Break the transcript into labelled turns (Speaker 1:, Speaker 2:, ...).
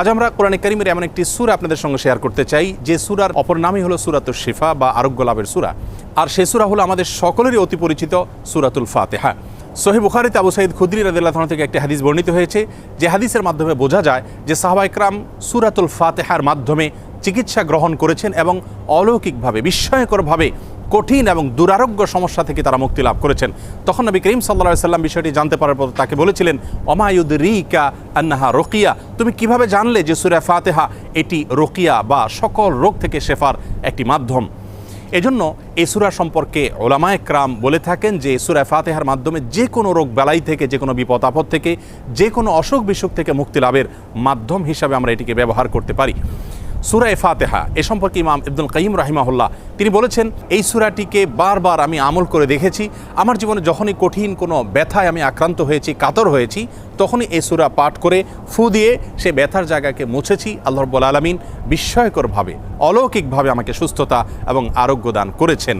Speaker 1: আজ আমরা কোরআনে কারিমের এমন একটি সুর আপনাদের সঙ্গে শেয়ার করতে চাই। যে সুরার অপর নামই হলো সুরাতুল শিফা বা আরোগ্য লাভের সুরা। আর সে সুরা হলো আমাদের সকলেরই অতি পরিচিত সুরাতুল ফাতেহা। সহি বুখারিতে আবু সাইদ খুদ্রি রাদিল্লাহ থেকে একটি হাদিস বর্ণিত হয়েছে। যে হাদিসের মাধ্যমে বোঝা যায় যে সাহাবা ইকরাম সুরাতুল ফাতেহার মাধ্যমে চিকিৎসা গ্রহণ করেছেন এবং অলৌকিকভাবে, বিস্ময়করভাবে কঠিন এবং দুরারোগ্য সমস্যা থেকে তারা মুক্তি লাভ করেছেন। তখন নবী করিম সাল্লা সাল্লাম বিষয়টি জানতে পারার পর তাকে বলেছিলেন অমায়ুদ রিকা আন্নাহা রোকিয়া? তুমি কীভাবে জানলে যে সুরা ফাতেহা এটি রোকিয়া বা সকল রোগ থেকে শেফার একটি মাধ্যম? এজন্য এই সুরা সম্পর্কে ওলামায় ক্রাম বলে থাকেন যে, সুরা ফাতেহার মাধ্যমে যে কোনো রোগ বেলাই থেকে যে কোনো বিপদ আপদ থেকে যে কোনো অসুখ বিসুখ থেকে মুক্তি লাভের মাধ্যম হিসাবে আমরা এটিকে ব্যবহার করতে পারি। সুরায় ফাতেহা, এ সম্পর্কে ইমাম ইবদুল কাইম রাহিমাহুল্লাহ তিনি বলেছেন, এই সুরাটিকে বারবার আমি আমল করে দেখেছি। আমার জীবনে যখনই কঠিন কোনো ব্যথায় আমি আক্রান্ত হয়েছি, কাতর হয়েছি, তখনই এই সুরা পাঠ করে ফু দিয়ে সে ব্যথার জায়গাকে মুছেছি। আল্লাহ রব্বুল আলমিন বিস্ময়করভাবে, অলৌকিকভাবে আমাকে সুস্থতা এবং আরোগ্য দান করেছেন।